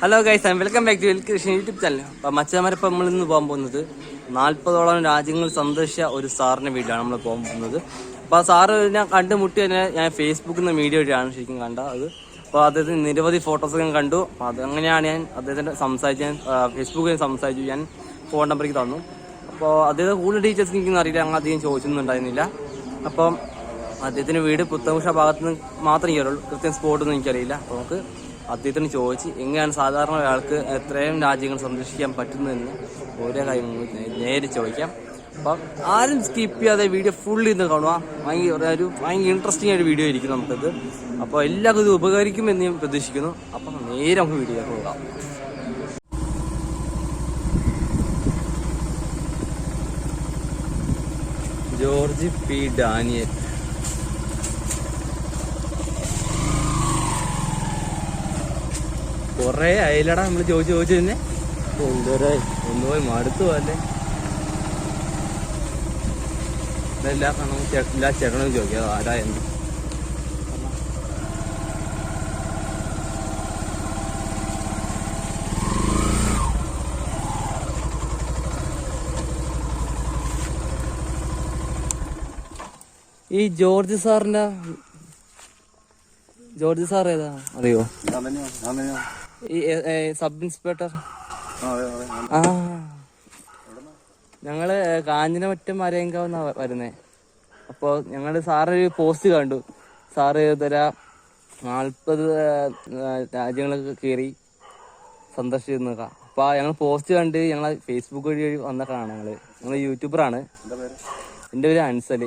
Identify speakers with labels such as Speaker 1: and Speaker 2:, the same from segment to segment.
Speaker 1: Hello guys welcome back to Krishna YouTube channel അപ്പോൾ മച്ചമാരിപ്പോൾ നമ്മൾ ഇന്ന് പോകാൻ പോകുന്നത് നാൽപ്പതോളം രാജ്യങ്ങൾ സന്ദർശിച്ച ഒരു സാറിന്റെ വീട്ടിലാണ് നമ്മൾ പോകാൻ പോകുന്നത്. അപ്പോൾ ആ സാറ് ഞാൻ കണ്ടുമുട്ടി തന്നെ ഞാൻ ഫേസ്ബുക്കിൽ നിന്ന് വീഡിയോ ആണ് ശരിക്കും കണ്ടത് അത്. അപ്പോൾ അദ്ദേഹത്തിന് നിരവധി ഫോട്ടോസ് കണ്ടു. അപ്പോൾ അത് അങ്ങനെയാണ് ഞാൻ അദ്ദേഹത്തിന്റെ സംസാരിച്ച് ഞാൻ ഫേസ്ബുക്കിൽ സംസാരിച്ചു. ഞാൻ ഫോൺ നമ്പറേക്ക് തന്നു. അപ്പോൾ അദ്ദേഹത്തെ കൂടുതൽ ഡീറ്റെയിൽസ് എനിക്കൊന്നും അറിയില്ല. അങ്ങനെ അധികം ചോദിച്ചൊന്നും ഉണ്ടായിരുന്നില്ല അപ്പം അദ്ദേഹത്തിന്റെ വീട് പുത്തമുഷ ഭാഗത്ത് നിന്ന് മാത്രമേ കയറുള്ളൂ കൃത്യം സ്പോട്ടൊന്നും എനിക്കറിയില്ല. അപ്പോൾ നമുക്ക് അദ്ദേഹത്തിന് ചോദിച്ച് എങ്ങനെയാണ് സാധാരണ ഒരാൾക്ക് എത്രയും രാജ്യങ്ങൾ സന്ദർശിക്കാൻ പറ്റുന്നതെന്ന് ഓരോ കാര്യങ്ങളും നേരെ ചോദിക്കാം. അപ്പം ആരും സ്കിപ്പ് ചെയ്യാതെ വീഡിയോ ഫുള്ളി ഇന്ന് കാണുക. ഭയങ്കര ഒരു ഭയങ്കര ഇൻട്രസ്റ്റിംഗ് ആയിട്ട് വീഡിയോ ആയിരിക്കും നമുക്കത്. അപ്പോൾ എല്ലാവർക്കും ഇത് ഉപകരിക്കുമെന്ന് ഞാൻ പ്രതീക്ഷിക്കുന്നു. അപ്പം നേരെ നമുക്ക് വീഡിയോ പോകാം. George P. ഡാനിയൽ. കൊറേ അയലടാ നമ്മൾ ചോദിച്ചു ചോദിച്ചു തന്നെ. എന്തോരായി ഒന്ന് പോയി മടുത്തു പോലെ എല്ലാ കാണും എല്ലാ ചേട്ടനും ചോദിക്കാം. ആരാ എന്ന്. ഈ ജോർജ് സാറിന്റെ ജോർജ് സാർ ഏതാ അറിയോ സബ് ഇൻസ്പെക്ടർ. ആ ഞങ്ങൾ കാഞ്ഞിരമറ്റം മരയങ്കാവുന്ന വരുന്നേ. അപ്പൊ ഞങ്ങൾ സാറൊരു പോസ്റ്റ് കണ്ടു. സാറ് ഇതര നാൽപ്പത് രാജ്യങ്ങളൊക്കെ കയറി സന്ദർശിച്ചിരുന്നു അപ്പൊ ഞങ്ങൾ പോസ്റ്റ് കണ്ട് ഞങ്ങൾ ഫേസ്ബുക്ക് വഴി വഴി വന്നിട്ടാണ് ഞങ്ങൾ. ഞങ്ങൾ യൂട്യൂബറാണ് എന്റെ പേര്? അൻസൽ.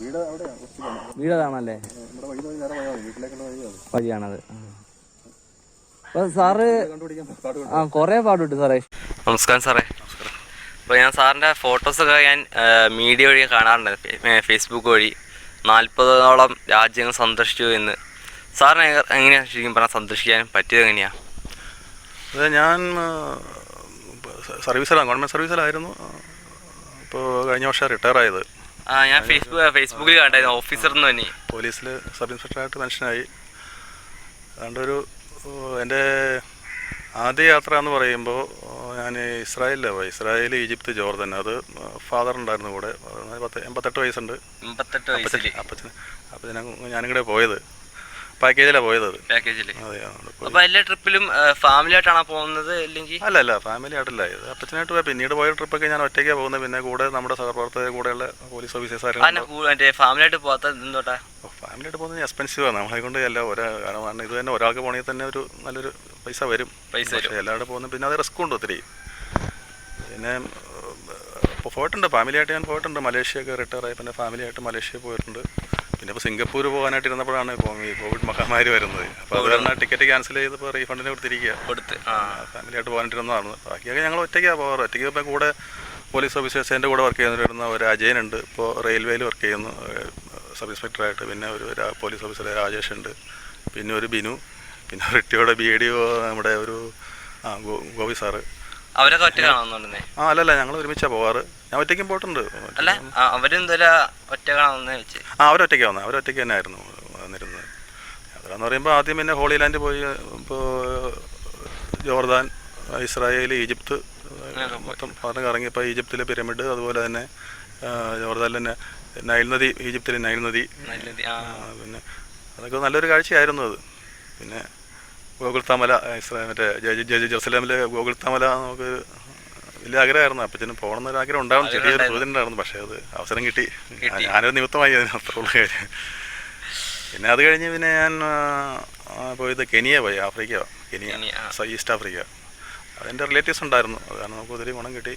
Speaker 2: വീട്
Speaker 1: അതാണല്ലേ? വഴിയാണത്. അപ്പൊ സാറ് ആ കൊറേ പാടുണ്ട് സാറേ. നമസ്കാരം സാറേ. അപ്പോൾ ഞാൻ സാറിന്റെ ഫോട്ടോസൊക്കെ ഞാൻ മീഡിയ വഴി കാണാറുണ്ട്. ഫേസ്ബുക്ക് വഴി. നാൽപ്പതോളം രാജ്യങ്ങൾ സന്ദർശിച്ചു എന്ന്. സാറിനെ എങ്ങ- എങ്ങനെയാണ് ശരിക്കും പറഞ്ഞാൽ സന്ദർശിക്കാൻ പറ്റിയത് എങ്ങനെയാണ്
Speaker 2: അതെ ഞാൻ സർവീസിലാണ് ഗവൺമെന്റ് സർവീസിലായിരുന്നു ഇപ്പോൾ കഴിഞ്ഞ വർഷം റിട്ടയർ ആയത്
Speaker 1: ആ ഞാൻ ഫേസ്ബുക്ക് ഫേസ്ബുക്കിൽ കണ്ടായിരുന്നു. ഓഫീസർ എന്ന് തന്നെ
Speaker 2: പോലീസിൽ സബ് ഇൻസ്പെക്ടറായിട്ട് പെൻഷനായി അതുകൊണ്ട് ഒരു എന്റെ ആദ്യ യാത്ര എന്ന് പറയുമ്പോൾ ഞാൻ ഇസ്രായേലിലാണ് പോയി. ഇസ്രായേൽ ഈജിപ്ത് ജോർദൻ അത് ഫാദർ ഉണ്ടായിരുന്നു കൂടെ. പത്ത് എൺപത്തെട്ട് വയസ്സുണ്ട്.
Speaker 1: അപ്പച്ചൻ
Speaker 2: അപ്പച്ചൻ അപ്പം ഞാൻ ഞാനിങ്ങടെ പോയത്. പാക്കേജിലാണ് പോയത് അത്.
Speaker 1: പാക്കേജിൽ. അപ്പോൾ എല്ലാ ട്രിപ്പിലും ഫാമിലി ആയിട്ടാണോ പോകുന്നത് അല്ലെങ്കിൽ
Speaker 2: അല്ല അല്ല ഫാമിലി ആയിട്ടല്ല ഇത് അപ്പച്ചനായിട്ട് പോയ. പിന്നീട് പോയ ട്രിപ്പൊക്കെ ഞാൻ ഒറ്റയ്ക്കാണ് പോകുന്നത്. പിന്നെ കൂടെ നമ്മുടെ സഹപ്രവർത്തകരെ കൂടെയുള്ള പോലീസ്
Speaker 1: ഓഫീസേഴ്സായിട്ട് ഫാമിലി ആയിട്ട് പോകാത്ത എന്തുകൊണ്ടാ
Speaker 2: ഫാമിലി ആയിട്ട് പോകുന്നത് എക്സ്പെൻസീവ് ആണ്. നമ്മളെ കൊണ്ട് എല്ലാ ഒരാ കാരണം കാരണം ഇത് തന്നെ ഒരാൾക്ക് പോകണമെങ്കിൽ തന്നെ ഒരു നല്ലൊരു പൈസ വരും.
Speaker 1: പൈസ
Speaker 2: എല്ലാവരും പോകുന്നത് പിന്നെ അത് റിസ്ക് ഉണ്ട് ഒത്തിരി. പിന്നെ പോയിട്ടുണ്ട്. ഫാമിലി ആയിട്ട് ഞാൻ പോയിട്ടുണ്ട്. മലേഷ്യയൊക്കെ റിട്ടയർ ആയി. പിന്നെ ഫാമിലി ആയിട്ട് മലേഷ്യ പോയിട്ടുണ്ട്. പിന്നെ ഇപ്പോൾ സിംഗപ്പൂർ പോകാനായിട്ട് ഇരുന്നപ്പോഴാണ് ഇപ്പോൾ ഈ കോവിഡ് മഹാമാരി വരുന്നത്. അപ്പോൾ അത് കാരണം ടിക്കറ്റ് ക്യാൻസൽ ചെയ്തപ്പോൾ റീഫണ്ടിന് കൊടുത്തിരിക്കുക
Speaker 1: കൊടുത്ത്
Speaker 2: ഫാമിലിയായിട്ട് പോകാനിരുന്നതാണ് ബാക്കിയൊക്കെ ഞങ്ങൾ ഒറ്റയ്ക്കാണ് പോകാറ്. ഒറ്റയ്ക്ക് ഇപ്പോൾ കൂടെ പോലീസ് ഓഫീസേഴ്സിന്റെ കൂടെ വർക്ക് ചെയ്യുന്നവരുന്ന ഒരു അജയനുണ്ട്. ഇപ്പോൾ റെയിൽവേയിൽ വർക്ക് ചെയ്യുന്നു. സബ് ഇൻസ്പെക്ടറായിട്ട്. പിന്നെ ഒരു പോലീസ് ഓഫീസർ രാജേഷ് ഉണ്ട്. പിന്നെ ഒരു ബിനു. പിന്നെ റിട്ടിയോടെ ബി ഡി ഒ നമ്മുടെ ഒരു ആ ഗോപി സാറ്.
Speaker 1: അവരൊക്കെ ഒറ്റ കാണുന്നുണ്ടെന്നേ.
Speaker 2: ആ അല്ലല്ല ഞങ്ങൾ ഒരുമിച്ചാ പോവാറ്. ഞാൻ ഒറ്റയ്ക്കും പോയിട്ടുണ്ട്.
Speaker 1: അല്ല അവരെന്തല്ല ഒറ്റ കാണുന്നേ വെച്ച്?
Speaker 2: ആ അവരൊറ്റയ്ക്കാണ് വന്നത്. അവരൊറ്റയ്ക്ക് തന്നെ ആയിരുന്നു വന്നിരുന്നത്. യാത്ര പറയുമ്പോൾ ആദ്യം പിന്നെ ഹോളിലാൻഡ് പോയി ഇപ്പോൾ ജോർദാൻ ഇസ്രായേൽ ഈജിപ്ത് മൊത്തം പറഞ്ഞ് കറങ്ങി ഇപ്പോൾ ഈജിപ്തിലെ പിരമിഡ് അതുപോലെ തന്നെ ജോർദാൻ തന്നെ നൈൽ നദി ഈജിപ്തിലെ നൈൽ നദി. പിന്നെ അതൊക്കെ നല്ലൊരു കാഴ്ചയായിരുന്നു അത്. പിന്നെ ഗോകുൽത്താമല താമല മറ്റേ ജെറുസലേമിലെ ഗോകുൽ ഗോകുൽത്താമല നമുക്ക് വലിയ ആഗ്രഹമായിരുന്നു. അപ്പച്ചനും പോകണം എന്നൊരു ആഗ്രഹം ഉണ്ടാവും ചെറിയൊരു സൂചന ഉണ്ടായിരുന്നു പക്ഷേ അത് അവസരം കിട്ടി. ഞാനൊരു നിമിത്തമായി അതിന് അത്രയുള്ള കാര്യം. പിന്നെ അത് കഴിഞ്ഞ് പിന്നെ ഞാൻ പോയത് കെനിയ പോയി Africa. Kenya. South east Africa. അതെന്റെ റിലേറ്റീവ്സ് ഉണ്ടായിരുന്നു. അതാണ് നമുക്ക് ഒത്തിരി ഗുണം കിട്ടി.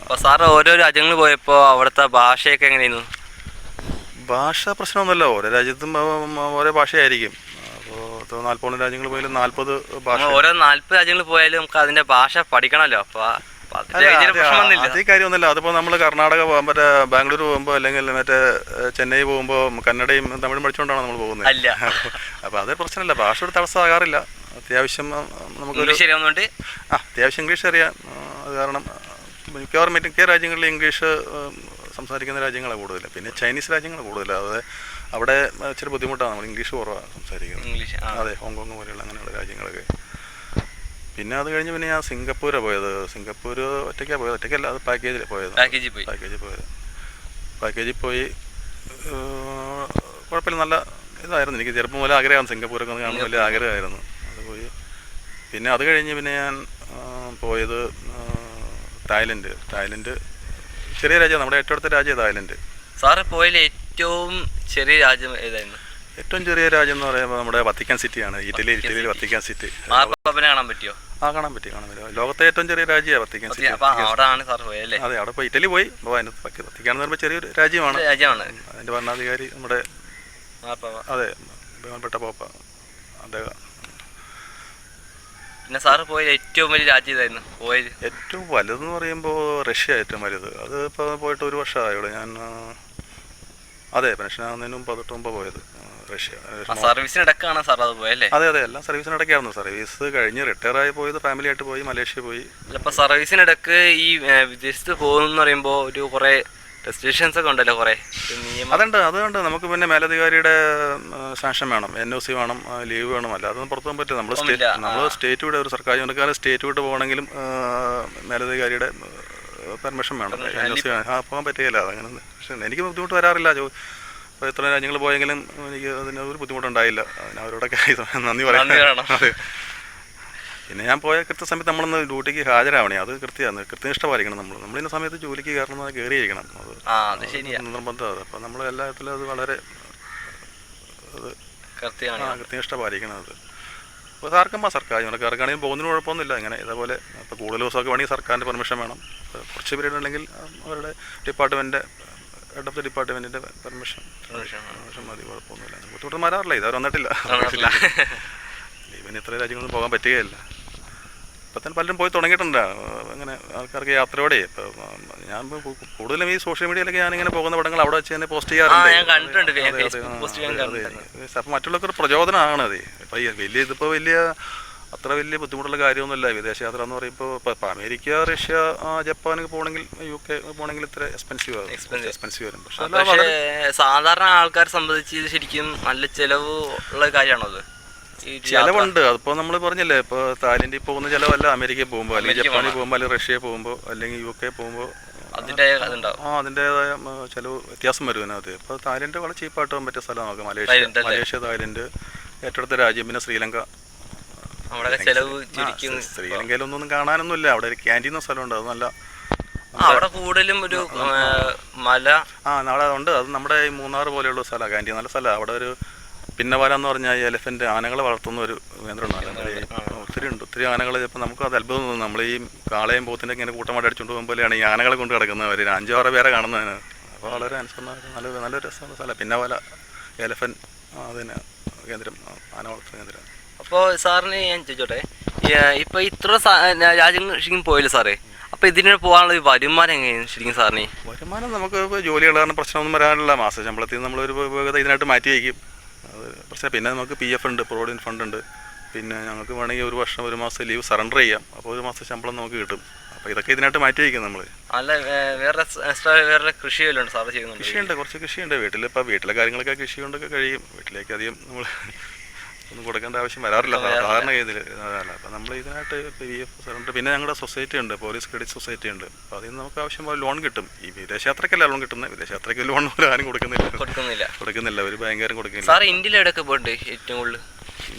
Speaker 1: അപ്പോൾ സാറ് ഓരോ രാജ്യങ്ങൾ പോയപ്പോൾ അവിടുത്തെ ഭാഷയൊക്കെ എങ്ങനെയായിരുന്നു?
Speaker 2: ഭാഷ പ്രശ്നമൊന്നുമല്ല. ഓരോ രാജ്യത്തും ഓരോ ഭാഷയായിരിക്കും. അപ്പോൾ നാൽപ്പത് രാജ്യങ്ങൾ പോയാലും നാൽപ്പത് ഭാഷ.
Speaker 1: ഓരോ നാൽപ്പത് രാജ്യങ്ങൾ പോയാലും നമുക്ക് അതിന്റെ ഭാഷ പഠിക്കണമല്ലോ അപ്പൊ
Speaker 2: അത് കാര്യമൊന്നുമില്ല. അതിപ്പോ നമ്മൾ കർണാടക മറ്റേ ബാംഗ്ലൂർ പോകുമ്പോ അല്ലെങ്കിൽ മറ്റേ ചെന്നൈ പോകുമ്പോ കന്നഡയും തമിഴും പഠിച്ചുകൊണ്ടാണ് നമ്മൾ പോകുന്നത്
Speaker 1: അല്ല.
Speaker 2: അപ്പൊ അതൊരു പ്രശ്നമില്ല. ഭാഷ ഒരു തടസ്സമാകാറില്ല. അത്യാവശ്യം
Speaker 1: നമുക്ക്
Speaker 2: ആ അത്യാവശ്യം ഇംഗ്ലീഷ് അറിയാം. അത് കാരണം മിക്കവാറും മിക്ക രാജ്യങ്ങളിൽ ഇംഗ്ലീഷ് സംസാരിക്കുന്ന രാജ്യങ്ങളാണ് കൂടുതൽ പിന്നെ ചൈനീസ് രാജ്യങ്ങൾ കൂടുതൽ അതായത് അവിടെ ഇച്ചിരി ബുദ്ധിമുട്ടാണ്. നമ്മൾ ഇംഗ്ലീഷ് കുറവാണ് സംസാരിക്കുന്നത്.
Speaker 1: ഇംഗ്ലീഷ്
Speaker 2: അതെ ഹോങ്കോങ് പോലെയുള്ള അങ്ങനെയുള്ള രാജ്യങ്ങളൊക്കെ. പിന്നെ അത് കഴിഞ്ഞ് പിന്നെ ഞാൻ സിംഗപ്പൂരാണ് പോയത്. സിംഗപ്പൂർ ഒറ്റയ്ക്കാണ് പോയത്. ഒറ്റയ്ക്കല്ല അത് പാക്കേജിൽ പോയത്.
Speaker 1: പാക്കേജിൽ പോയി.
Speaker 2: പാക്കേജിൽ പോയത്. പാക്കേജിൽ പോയി കുഴപ്പമില്ല നല്ല ഇതായിരുന്നു. എനിക്ക് ചെറുപ്പം മുതലേ ആഗ്രഹമാണ് സിംഗപ്പൂരൊക്കെ ഒന്ന് കാണാൻ വലിയ ആഗ്രഹമായിരുന്നു. അത് പോയി. പിന്നെ അത് കഴിഞ്ഞ് പിന്നെ ഞാൻ പോയത് തായ്ലൻഡ്. തായ്ലൻഡ് ചെറിയ രാജ്യമാണ്. നമ്മുടെ ഏറ്റവും അടുത്ത രാജ്യം തായ്ലൻഡ്.
Speaker 1: സാറ് പോയതിൽ ഏറ്റവും ചെറിയ രാജ്യം ഏതായിരുന്നു?
Speaker 2: ഏറ്റവും ചെറിയ രാജ്യം എന്ന് പറയുമ്പോൾ നമ്മുടെ വത്തിക്കാൻ സിറ്റിയാണ്. ഇറ്റലി ഇറ്റലിയിൽ വത്തിക്കാൻ സിറ്റി.
Speaker 1: മാർപ്പാപ്പനെ കാണാൻ പറ്റിയോ?
Speaker 2: ആ കാണാൻ പറ്റി കാണാൻ പറ്റും. ലോകത്തെ ഏറ്റവും ചെറിയ രാജ്യമാണ് വത്തിക്കാൻ സിറ്റി.
Speaker 1: സാർ പോയല്ലേ
Speaker 2: അതെ അവിടെ പോയി. ഇറ്റലി പോയി. അപ്പോൾ വത്തിക്കാൻ എന്ന് പറയുമ്പോൾ ചെറിയൊരു രാജ്യമാണ്.
Speaker 1: രാജ്യമാണ്.
Speaker 2: അതിന്റെ ഭരണാധികാരി നമ്മുടെ അതെ ബഹുമാനപ്പെട്ട പോപ്പ അദ്ദേഹം.
Speaker 1: പിന്നെ സാറ് പോയത് ഏറ്റവും വലിയ രാജ്യം ഇതായിരുന്നു പോയത്.
Speaker 2: ഏറ്റവും വലുതെന്ന് പറയുമ്പോൾ റഷ്യ ഏറ്റവും വലുത്. അത് ഇപ്പോൾ പോയിട്ട് ഒരു വർഷമായുള്ളൂ. ഞാൻ അതെ പെൻഷനാകുന്നതിന് മുമ്പ് പതിട്ട് മുമ്പ് പോയത് റഷ്യ
Speaker 1: സർവീസിനിടക്കാണ് സാർ അത് പോയല്ലേ?
Speaker 2: അതെ അതെ എല്ലാം സർവീസിനിടക്കായിരുന്നു. സർവീസ് കഴിഞ്ഞ് റിട്ടയർ ആയി പോയത് ഫാമിലി ആയിട്ട് പോയി മലേഷ്യ പോയി.
Speaker 1: അപ്പൊ സർവീസിനിടക്ക് ഈ വിദേശത്ത് പോകുന്ന പറയുമ്പോ ഒരു കുറെ റെസ്ട്രിക്ഷൻസ് ഒക്കെ ഉണ്ടല്ലോ കുറെ. അതുണ്ട്
Speaker 2: അതുണ്ട്. അതുകൊണ്ട് നമുക്ക് പിന്നെ മേലധികാരിയുടെ സാങ്ഷൻ വേണം. എൻ ഒ സി വേണം ലീവ് വേണം. അല്ല അതൊന്നും പുറത്തു പോകാൻ പറ്റില്ല. നമ്മൾ നമ്മൾ സ്റ്റേറ്റ് വിട്ട് ഒരു സർക്കാർ ജീവനക്കാരെ സ്റ്റേറ്റ് വിട്ട് പോകണമെങ്കിലും മേലധികാരിയുടെ പെർമിഷൻ വേണം. എൻ ഒ സി ആ പോകാൻ പറ്റുകയില്ല. അതങ്ങനെ പക്ഷേ എനിക്ക് ബുദ്ധിമുട്ട് വരാറില്ല. ജോ അപ്പോൾ എത്ര രാജ്യങ്ങൾ പോയെങ്കിലും എനിക്ക് അതിന് ഒരു ബുദ്ധിമുട്ടുണ്ടായില്ല. അതിന് അവരോടൊക്കെ നന്ദി പറയാം. അതെ. പിന്നെ ഞാൻ പോയ കൃത്യസമയത്ത് നമ്മളൊന്ന് ഡ്യൂട്ടിക്ക് ഹാജരാവണേ. അത് കൃത്യമാണ്. കൃത്യനിഷ്ഠ പാലിക്കണം നമ്മൾ നമ്മൾ ഇന്ന സമയത്ത് ജോലിക്ക് കയറണം കയറിയിരിക്കണം. അത്
Speaker 1: ആ അത് ശരിയാ.
Speaker 2: നിർബന്ധം അത്. അപ്പം നമ്മൾ എല്ലാത്തിലും അത് വളരെ അത് കൃത്യനിഷ്ഠ പാലിക്കണം അത്. അപ്പോൾ സാർക്കും ആ സർക്കാർ ജീവനക്കാർക്കാണെങ്കിൽ പോകുന്നതിന് കുഴപ്പമൊന്നുമില്ല. ഇങ്ങനെ ഇതേപോലെ ഇപ്പോൾ കൂടുതൽ ദിവസമൊക്കെ വേണമെങ്കിൽ സർക്കാരിന്റെ പെർമിഷൻ വേണം. കുറച്ച് പീരീഡ് ഉണ്ടെങ്കിൽ അവരുടെ ഡിപ്പാർട്ട്മെന്റ് ഹെഡ് ഓഫ് ദി ഡിപ്പാർട്ട്മെന്റിന്റെ പെർമിഷൻ. പെർമിഷൻ മതി കുഴപ്പമൊന്നുമില്ല. ബുദ്ധിമുട്ട് മാറാറില്ല വന്നിട്ടില്ല.
Speaker 1: വന്നിട്ടില്ല.
Speaker 2: ലീവിന് ഇത്ര രാജ്യങ്ങളൊന്നും പോകാൻ പറ്റുകയില്ല. ഇപ്പം തന്നെ പലരും പോയി തുടങ്ങിയിട്ടുണ്ട്. അങ്ങനെ ആൾക്കാർക്ക് യാത്രയോടെ. ഇപ്പം ഞാൻ കൂടുതലും ഈ സോഷ്യൽ മീഡിയയിലൊക്കെ ഞാനിങ്ങനെ പോകുന്ന പടങ്ങൾ അവിടെ വെച്ച് തന്നെ പോസ്റ്റ് ചെയ്യാറുണ്ട്. അപ്പം മറ്റുള്ളവർക്ക് ഒരു പ്രചോദനമാണ് അത്. ഇപ്പം വലിയ ഇതിപ്പോൾ വലിയ അത്ര വലിയ ബുദ്ധിമുട്ടുള്ള കാര്യമൊന്നുമില്ല. വിദേശയാത്ര എന്ന് പറയുമ്പോൾ ഇപ്പോൾ അമേരിക്ക റഷ്യ ജപ്പാനൊക്കെ പോകണമെങ്കിൽ യു കെ പോകണമെങ്കിൽ ഇത്ര എക്സ്പെൻസീവ് ആകും. എക്സ്പെൻസീവ് വരും. പക്ഷേ
Speaker 1: സാധാരണ ആൾക്കാരെ സംബന്ധിച്ച് ഇത് ശരിക്കും നല്ല ചിലവ് ഉള്ള കാര്യമാണോ അത്?
Speaker 2: ചിലവുണ്ട്. അതിപ്പോ നമ്മൾ പറഞ്ഞല്ലേ ഇപ്പൊ തായ്ലൻഡിൽ പോകുന്ന ചിലവല്ല അമേരിക്കയിൽ പോകുമ്പോൾ അല്ലെങ്കിൽ ജപ്പാനിൽ പോകുമ്പോൾ അല്ലെങ്കിൽ റഷ്യയിൽ പോകുമ്പോൾ അല്ലെങ്കിൽ യു കെ പോകുമ്പോൾ
Speaker 1: അതുണ്ടാവും.
Speaker 2: ആ അതിന്റെതായ ചിലവ് വ്യത്യാസം വരും അതിനകത്ത്. ഇപ്പോൾ തായ്ലൻഡ് വളരെ ചീപ്പായിട്ട് പോകാൻ പറ്റിയ സ്ഥലം നോക്കാം മലേഷ്യ. മലേഷ്യ തായ്ലൻഡ് ഏറ്റെടുത്ത രാജ്യം പിന്നെ ശ്രീലങ്ക.
Speaker 1: നമ്മുടെ ചെലവ് ഇല്ല
Speaker 2: ശ്രീലങ്കയിലൊന്നും അവിടെ ഒരു ക്യാന്റീൻ സ്ഥലമുണ്ട്. അത് നല്ല
Speaker 1: അവിടെ കൂടുതലും ഒരു മല.
Speaker 2: ആ നാളെ ഉണ്ട് അത് നമ്മുടെ ഈ മൂന്നാർ പോലെയുള്ള സ്ഥലമാണ്. ക്യാന്റീൻ നല്ല സ്ഥലമാണ്. അവിടെ ഒരു പിന്നവാല എന്ന് പറഞ്ഞാൽ ഈ എലിഫന്റ് ആനകളെ വളർത്തുന്ന ഒരു കേന്ദ്രമാണ്. ഒത്തിരി ഉണ്ട്. ഒത്തിരി ആനകൾ ചിലപ്പോൾ നമുക്ക് അത് അത്ഭുതം തോന്നുന്നു. നമ്മൾ ഈ കാളയും പോത്തിന്റെ ഇങ്ങനെ കൂട്ടമായിട്ട് അടിച്ചുകൊണ്ട് പോകുമ്പോഴാണ് ഈ ആനകളെ കൊണ്ട് കിടക്കുന്നത് ഒരു അഞ്ചോ ആറോ പേരെ കാണുന്നതിന്. അപ്പോൾ വളരെ അനുസരണമായിട്ട് നല്ല നല്ലൊരു രസമുള്ള സ്ഥലം. പിന്നവാല എലഫൻ അതിന് കേന്ദ്രം ആന വളർത്തുന്ന കേന്ദ്രം.
Speaker 1: അപ്പോൾ സാറിന് ഞാൻ ചോദിച്ചോട്ടെ ഇപ്പൊ ഇത്ര രാജ്യങ്ങൾ ശരിക്കും പോയില്ല സാറേ? അപ്പൊ ഇതിന് പോകാനുള്ള വരുമാനം എങ്ങനെയാണ് ശരിക്കും സാറിന്?
Speaker 2: വരുമാനം നമുക്ക് ജോലിയുള്ള ജോലികൾ കാരണം പ്രശ്നമൊന്നും വരാനുള്ള മാസ ശമ്പളത്തിൽ നമ്മൾ നമ്മളൊരു ഇതിനായിട്ട് മാറ്റി വയ്ക്കും. അത് പ്രശ്നം പിന്നെ നമുക്ക് പി എഫ് ഉണ്ട് പ്രൊവിഡന്റ് ഫണ്ട് ഉണ്ട്. പിന്നെ ഞങ്ങൾക്ക് വേണമെങ്കിൽ ഒരു വർഷം ഒരു മാസം ലീവ് സറണ്ടർ ചെയ്യാം. അപ്പോൾ ഒരു മാസം ശമ്പളം നമുക്ക് കിട്ടും. അപ്പോൾ ഇതൊക്കെ ഇതിനായിട്ട് മാറ്റി വയ്ക്കും നമ്മൾ
Speaker 1: അല്ല വേറെ എക്സ്ട്രാ വേറെ കൃഷി വല്ലതും ഉണ്ട്? സാറ് ചെയ്യുന്നുണ്ട്?
Speaker 2: കൃഷിയുണ്ട് കുറച്ച് കൃഷിയുണ്ട്. വീട്ടിൽ ഇപ്പോൾ വീട്ടിലെ കാര്യങ്ങളൊക്കെ കൃഷി കൊണ്ടൊക്കെ കഴിയും. വീട്ടിലേക്ക് അധികം നമ്മൾ ഒന്നും കൊടുക്കേണ്ട ആവശ്യം വരാറില്ല. സാധാരണ ഗതിയിൽ അതല്ല അപ്പം നമ്മൾ ഇതിനായിട്ട് പി എഫ് സറണ്ടർ പിന്നെ ഞങ്ങളുടെ സൊസൈറ്റി ഉണ്ട് പോലീസ് ക്രെഡിറ്റ് സൊസൈറ്റി ഉണ്ട്. അപ്പോൾ അതിൽ നിന്ന് നമുക്ക് ആവശ്യം പോലെ ലോൺ കിട്ടും. ഈ വിദേശയാത്രക്കല്ല ലോൺ കിട്ടുന്നത് വിദേശയാത്രയ്ക്ക് ലോൺ പോലും ആരും കൊടുക്കുന്നില്ല.
Speaker 1: കൊടുക്കുന്നില്ല.
Speaker 2: കൊടുക്കുന്നില്ല. ഒരു ബാങ്കുകാരും കൊടുക്കുന്നില്ല.
Speaker 1: സാർ ഇന്ത്യയിൽ എവിടെയൊക്കെ പോയിട്ടുണ്ട് ഏറ്റവും കൂടുതൽ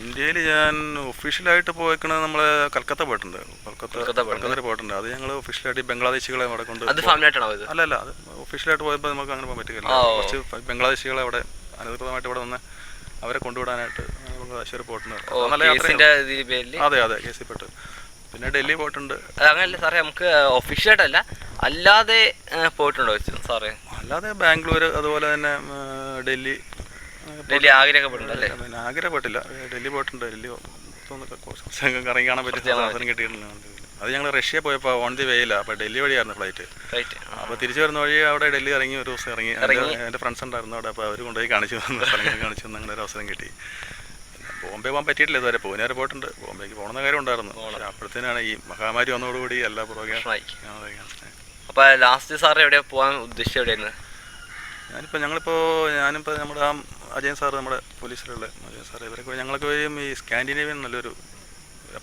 Speaker 2: ഇന്ത്യയിൽ ഞാൻ ഒഫീഷ്യലായിട്ട് പോയിക്കണത് നമ്മൾ കൽക്കത്ത പോയിട്ടുണ്ട്. കൽക്കത്ത. കൽക്കത്തയിൽ പോയിട്ടുണ്ട്. അത് ഞങ്ങൾ ഒഫീഷ്യലായിട്ട് ബംഗ്ലാദേശികളെ അവിടെ കൊണ്ട് അല്ല അല്ല അത് ഒഫീഷ്യലായിട്ട് പോയപ്പോൾ നമുക്ക് അങ്ങനെ പോകാൻ പറ്റില്ല കുറച്ച് ബംഗ്ലാദേശികളെ അവിടെ അനധികൃതമായിട്ട് ഇവിടെ വന്ന് അവരെ കൊണ്ടുവിടാനായിട്ട്
Speaker 1: കേസിന്റെ
Speaker 2: യാത്രയാണ് അതെ അതെ കേസിൽ പെട്ട്. പിന്നെ ഡൽഹി പോയിട്ടുണ്ട്.
Speaker 1: അങ്ങനല്ല സാറേ നമുക്ക് ഒഫീഷ്യലായിട്ടല്ല അല്ലാതെ പോയിട്ടുണ്ടോ സാറേ?
Speaker 2: അല്ലാതെ ബാംഗ്ലൂർ അതുപോലെ തന്നെ ഡൽഹി
Speaker 1: ഡൽഹി ആഗ്രഹമൊക്കെ പോയിട്ടുണ്ട് അല്ലേ?
Speaker 2: പിന്നെ ആഗ്ര പോയിട്ടില്ല ഡൽഹി പോയിട്ടുണ്ട്. ഡൽഹി തോന്നുന്നു കറങ്ങി കാണാൻ പറ്റിയ അവസരം കിട്ടിയിട്ടില്ല അത് ഞങ്ങൾ റഷ്യ പോയപ്പോൾ ഓൺ ദി വേയില്ല അപ്പോൾ ഡൽഹി വഴിയായിരുന്നു ഫ്ലൈറ്റ്. അപ്പോൾ തിരിച്ചു വരുന്ന വഴി അവിടെ ഡൽഹി ഇറങ്ങി ഒരു ദിവസം ഇറങ്ങി. എന്റെ- ഫ്രണ്ട്സ് ഉണ്ടായിരുന്നു അവിടെ. അപ്പോൾ അവർ കൊണ്ടുപോയി കാണിച്ചു കാണിച്ചു അങ്ങനെ ഒരു അവസരം കിട്ടി. ബോംബെ പോകാൻ പറ്റിയിട്ടില്ല ഇതുവരെ. പൂനെ റിപ്പോർട്ടുണ്ട് ബോംബെക്ക് പോകണമെന്ന കാര്യം ഉണ്ടായിരുന്നു. അപ്പോഴത്തേനാണ് ഈ മഹാമാരി വന്നതോടുകൂടി എല്ലാ ആ, അതെ,
Speaker 1: ലാസ്റ്റ് സാർ എവിടെ പോകാൻ ഉദ്ദേശിച്ചത്
Speaker 2: ഞാനിപ്പോൾ ഞങ്ങളിപ്പോൾ ഞാനിപ്പോൾ നമ്മുടെ ആ അജയൻ സാർ നമ്മുടെ പോലീസിലുള്ള അജയൻ സാർ ഇവരൊക്കെ ഞങ്ങളൊക്കെ ഈ സ്കാൻഡിനേവിയൻ നല്ലൊരു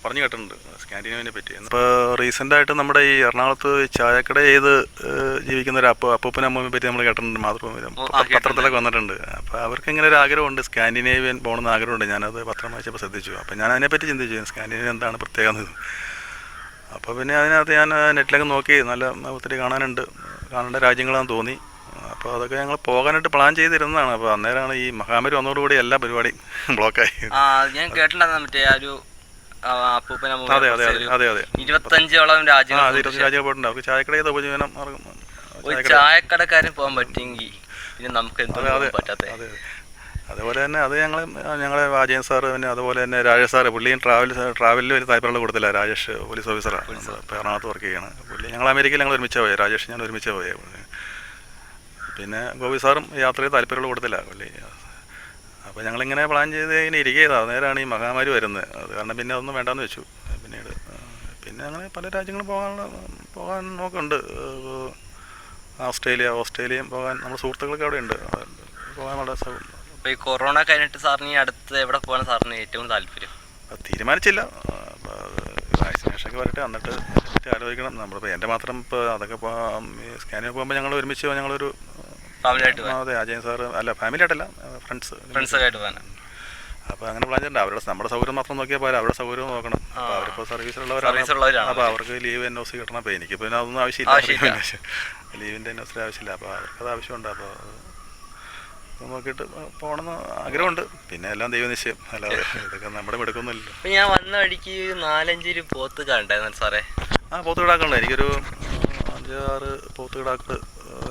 Speaker 2: പറഞ്ഞു കേട്ടിട്ടുണ്ട് സ്കാൻഡിനേവിയനെ പറ്റി. ഇപ്പോൾ റീസെന്റ് ആയിട്ട് നമ്മുടെ ഈ എറണാകുളത്ത് ചായക്കട ചെയ്ത് ജീവിക്കുന്ന ഒരു അപ്പ അപ്പൂപ്പനും അമ്മൂമ്മയെ പറ്റി നമ്മൾ കേട്ടിട്ടുണ്ട്
Speaker 1: കേട്ടിട്ടുണ്ട്.
Speaker 2: പത്രത്തിലൊക്കെ വന്നിട്ടുണ്ട്. അപ്പോൾ അവർക്ക് ഇങ്ങനെ ഒരു ആഗ്രഹമുണ്ട് സ്കാൻഡിനേവിയൻ പോകണമെന്ന് ആഗ്രഹമുണ്ട്. ഞാനത് പത്രം വായിച്ചപ്പോൾ ശ്രദ്ധിച്ചു. അപ്പോൾ ഞാൻ അതിനെപ്പറ്റി ചിന്തിച്ചു സ്കാൻഡിനേവിയൻ എന്താണ് പ്രത്യേകത. അപ്പോൾ പിന്നെ അതിനകത്ത് ഞാൻ നെറ്റിലൊക്കെ നോക്കി നല്ല ഒത്തിരി കാണാനുണ്ട്. കാണേണ്ട രാജ്യങ്ങളാണെന്ന് തോന്നി. അപ്പോൾ അതൊക്കെ ഞങ്ങൾ പോകാനായിട്ട് പ്ലാൻ ചെയ്തിരുന്നതാണ്. അപ്പോൾ അന്നേരമാണ് ഈ മഹാമാരി വന്നതോടുകൂടി എല്ലാ പരിപാടിയും ബ്ലോക്കായി
Speaker 1: ഞാൻ കേട്ടിട്ടുണ്ടായിരുന്നു മറ്റേ ആ ഒരു അമ്മൂമ്മ
Speaker 2: അതെ അതെ അതെ അതെ.
Speaker 1: ഇരുപത്തഞ്ചോളം രാജ്യങ്ങൾ
Speaker 2: അത് ഇരുപത്തി രാജ്യം പോയിട്ടുണ്ട്. അവർക്ക് ചായക്കട ഉപജീവനം
Speaker 1: ഒരു
Speaker 2: ചായക്കട
Speaker 1: ചായക്കടക്കാരൻ പോകാൻ പറ്റുമെങ്കിൽ പിന്നെ നമുക്ക് എന്തും
Speaker 2: അതെ അതെ.
Speaker 1: പറ്റാത്ത
Speaker 2: അതെ അതെ. അതുപോലെ തന്നെ അത് ഞങ്ങൾ ഞങ്ങളെ വാജയൻ സാറ് പിന്നെ അതുപോലെ തന്നെ രാജേഷ് സാറ് പുള്ളിയും ട്രാവൽ ട്രാവലിൽ ഒരു താല്പര്യമുള്ള കൊടുത്തില്ല രാജേഷ് പോലീസ് ഓഫീസറാണ് എറണാകുളത്ത് വർക്ക് ചെയ്യണം പുള്ളി ഞങ്ങൾ അമേരിക്കയിൽ ഞങ്ങൾ ഒരുമിച്ച് പോയത് രാജേഷ് ഞാൻ ഒരുമിച്ച് പോയത് പിന്നെ ഗോപി സാറും യാത്രയിൽ താല്പര്യമുള്ള കൊടുത്തില്ല പുള്ളി. അപ്പോൾ ഞങ്ങളിങ്ങനെ പ്ലാൻ ചെയ്ത് ഇങ്ങനെ ഇരിക്കുകയാണ് നേരാണ് ഈ മഹാമാരി വരുന്നത്. അത് കാരണം പിന്നെ അതൊന്നും വേണ്ടാന്ന് വെച്ചു. പിന്നീട് പിന്നെ അങ്ങനെ പല രാജ്യങ്ങളും പോകാനുള്ള പോകാൻ നോക്കുന്നുണ്ട്. ഓസ്ട്രേലിയ ഓസ്ട്രേലിയയും പോകാൻ നമ്മുടെ സുഹൃത്തുക്കളൊക്കെ അവിടെ ഉണ്ട് പോകാൻ വളരെ
Speaker 1: ഈ കൊറോണ കഴിഞ്ഞിട്ട് സാറിന് ഈ അടുത്ത് എവിടെ പോകാൻ സാറിന് ഏറ്റവും താല്പര്യം?
Speaker 2: തീരുമാനിച്ചില്ല. വാക്സിനേഷൻ വാക്സിനേഷനൊക്കെ വരട്ടെ. എന്നിട്ട് ആലോചിക്കണം. നമ്മളിപ്പോൾ എന്റെ മാത്രം ഇപ്പോൾ അതൊക്കെ സ്കാനിങ് പോകുമ്പോൾ ഞങ്ങൾ ഒരുമിച്ച് ഞങ്ങളൊരു
Speaker 1: ഫാമിലി ആയിട്ട്
Speaker 2: ആ, അതെ അജയൻ സാറ് അല്ല ഫാമിലി ഫ്രണ്ട്സ്.
Speaker 1: ഫ്രണ്ട്സ് ഒക്കെ പോകാൻ?
Speaker 2: അപ്പോൾ അങ്ങനെ പ്ലാൻ ചെയ്യണ്ട അവരുടെ നമ്മുടെ സൗകര്യം മാത്രം നോക്കിയാൽ പോരാ അവരുടെ സൗകര്യം നോക്കണം. അപ്പോൾ അവരിപ്പോൾ സർവീസിലുള്ളവരാണ്. അപ്പോൾ അവർക്ക് ലീവ് എൻ ഒ സി കിട്ടണം. അപ്പോൾ എനിക്ക് പിന്നെ അതൊന്നും ആവശ്യമില്ല. ലീവിന്റെ എൻ ഒ സി ആവശ്യമില്ല. അപ്പോൾ അവർക്കത് ആവശ്യമുണ്ട്. അപ്പോൾ അത് നോക്കിയിട്ട് പോകണമെന്ന് ആഗ്രഹമുണ്ട്. പിന്നെ എല്ലാം ദൈവനിശ്ചയം. അല്ലാതെ ഇതൊക്കെ നമ്മുടെ മിടുക്കൊന്നുമില്ലല്ലോ.
Speaker 1: ഞാൻ വന്ന വഴിക്ക് നാലഞ്ചൊരു പോത്ത് കണ്ടായിരുന്നു സാറേ.
Speaker 2: ആ പോത്ത് കിടാക്കളുണ്ട് എനിക്കൊരു അഞ്ചാറ് പോത്ത് കിടാക്കൾ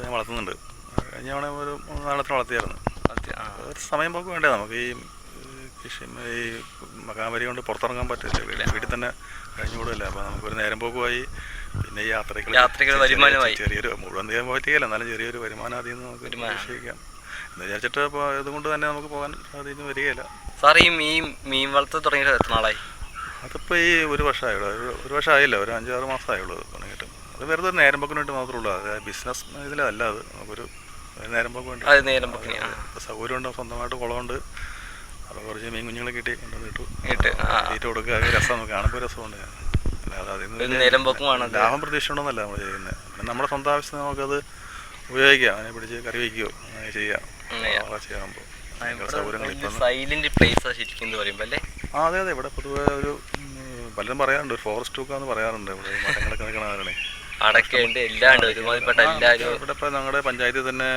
Speaker 2: ഞാൻ വളർത്തുന്നുണ്ട്. കഴിഞ്ഞ തവണ ഒരു മൂന്ന് നാളത്തിന് വളർത്തിയായിരുന്നു. ഒരു സമയം പോക്ക് വേണ്ടേ നമുക്ക്? ഈ കൃഷി ഈ മഹാമാരി കൊണ്ട് പുറത്തിറങ്ങാൻ പറ്റില്ല. വീട്ടിൽ വീട്ടിൽ തന്നെ കഴിഞ്ഞുകൂടില്ല? അപ്പോൾ നമുക്കൊരു നേരം പോക്കുമായി. പിന്നെ ഈ യാത്രകൾ
Speaker 1: യാത്രകൾ വരുമാനമായി.
Speaker 2: ചെറിയൊരു മുഴുവൻ നേരം പറ്റിയല്ല എന്നാലും ചെറിയൊരു വരുമാനം അതിൽ നിന്ന് നമുക്ക് വിശ്വസിക്കാം എന്ന് വിചാരിച്ചിട്ട് ഇപ്പോൾ ഇതുകൊണ്ട് തന്നെ നമുക്ക് പോകാൻ സാധിക്കുന്നു വരികയില്ല.
Speaker 1: സാർ ഈ മീൻ മീൻ വളർത്തൽ തുടങ്ങിയിട്ട് എത്ര നാളായി?
Speaker 2: അതിപ്പോൾ ഈ ഒരു വർഷമായുള്ളൂ. ഒരു ഒരു വർഷമായില്ല. ഒരു അഞ്ചാറ് മാസമായുള്ളൂ തുടങ്ങിയിട്ട്. അത് വെറുതെ ഒരു നേരം പോക്കിന് വേണ്ടി മാത്രമേ ഉള്ളൂ. അത് ബിസിനസ് ഇതിലല്ല അത്. നമുക്കൊരു
Speaker 1: അത് നേരം പോക്കിന്, ആ.
Speaker 2: ഇപ്പോൾ സൗകര്യമുണ്ട് സ്വന്തമായിട്ട് കുളമുണ്ട്. അപ്പോൾ കുറച്ച് മീൻ കുഞ്ഞുങ്ങളെ കിട്ടി കൊണ്ടുവന്നിട്ടു ഇട്ട്. തീറ്റ കൊടുക്കുക അത് രസം നമുക്ക് കാണുമ്പോൾ രസമുണ്ട്. അല്ലാതെ
Speaker 1: പോക്കും
Speaker 2: ലാഭം പ്രതീക്ഷിക്കണമെന്നല്ല നമ്മൾ ചെയ്യുന്നത്. പിന്നെ നമ്മുടെ സ്വന്തം ആവശ്യത്തിന് നമുക്കത് ഉപയോഗിക്കാം. അതിനെ പിടിച്ച് കറി വയ്ക്കുകയോ അങ്ങനെ ചെയ്യാം. ചെയ്യാകുമ്പോൾ
Speaker 1: സൈലന്റ് പ്ലേസ് ശരിക്കും എന്ന് പറയുമ്പോ അല്ലേ?
Speaker 2: ആ അതെ അതെ. ഇവിടെ പൊതുവെ ഒരു പലരും പറയാറുണ്ട് ഒരു ഫോറസ്റ്റ് ഒക്കെ പറയാറുണ്ട്. ഇവിടെ മരങ്ങളൊക്കെ മരങ്ങളൊക്കെ നിൽക്കണവരാണേ
Speaker 1: അടക്കയുണ്ട് എല്ലാം ഉണ്ട് ഒരുമാതിരിപ്പെട്ട എല്ലാവരും
Speaker 2: ഇവിടെ ഇപ്പോൾ ഞങ്ങളുടെ പഞ്ചായത്തിൽ തന്നെ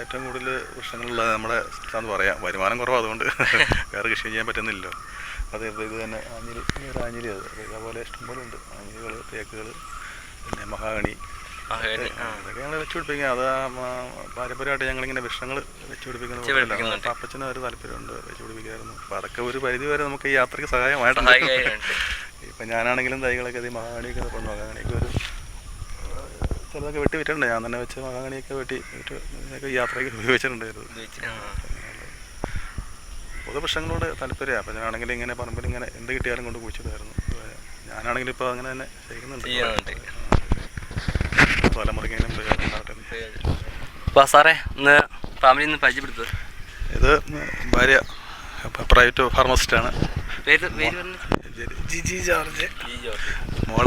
Speaker 2: ഏറ്റവും കൂടുതൽ പ്രശ്നങ്ങളുള്ള നമ്മുടെ സ്ഥലത്താന്ന് പറയാം. വരുമാനം കുറവാണ് അതുകൊണ്ട്. വേറെ കൃഷി ചെയ്യാൻ പറ്റുന്നില്ലല്ലോ. അത് ഇത് തന്നെ ആഞ്ഞിലി ആഞ്ഞിലി അത് അതേപോലെ ഇഷ്ടംപോലെ ഉണ്ട്. ആഞ്ഞിലികൾ തേക്കുകൾ പിന്നെ മഹാഗണി. അതൊക്കെ ഞങ്ങൾ വെച്ച് പിടിപ്പിക്കുക അത് പാരമ്പര്യമായിട്ട് ഞങ്ങളിങ്ങനെ വിഷങ്ങൾ വെച്ച് പിടിപ്പിക്കുന്ന അപ്പച്ചനും ഒരു താല്പര്യമുണ്ട് വെച്ച് പിടിപ്പിക്കായിരുന്നു അപ്പോൾ അതൊക്കെ ഒരു പരിധി വരെ നമുക്ക് ഈ യാത്രയ്ക്ക് സഹായമായിട്ടുണ്ട്. ഇപ്പം ഞാനാണെങ്കിലും തൈകളൊക്കെ ഈ മഹാഗണിയൊക്കെ കൊണ്ട് മഹാഗണിയൊക്കെ ഒരു ചിലതൊക്കെ വെട്ടി വിട്ടിട്ടുണ്ട് ഞാൻ തന്നെ വെച്ച് മഹാഗണിയൊക്കെ വെട്ടി വിട്ട് ഇതിനൊക്കെ യാത്രയ്ക്ക് ഉപയോഗിച്ചിട്ടുണ്ടായിരുന്നു. ഇത്. പൊതു പ്രശ്നങ്ങളോട് താല്പര്യമാണ് അപ്പം ഞാനാണെങ്കിലും ഇങ്ങനെ പറമ്പിൽ ഇങ്ങനെ എന്ത് കിട്ടിയാലും കൊണ്ട് കുഴിച്ചിട്ടായിരുന്നു ഞാനാണെങ്കിലും ഇപ്പോൾ അങ്ങനെ തന്നെ ചെയ്യുന്നുണ്ട്. പ്രയോജനം
Speaker 1: സാറേ ഇന്ന് ഫാമിലി ഒന്ന് പരിചയപ്പെടുത്തത്
Speaker 2: ഇത് ഭാര്യ പ്രൈവറ്റ് ഫാർമസിസ്റ്റാണ്
Speaker 1: പേര് പേര് പറഞ്ഞു?
Speaker 2: ജോർജ്.
Speaker 1: G George.
Speaker 2: മോൾ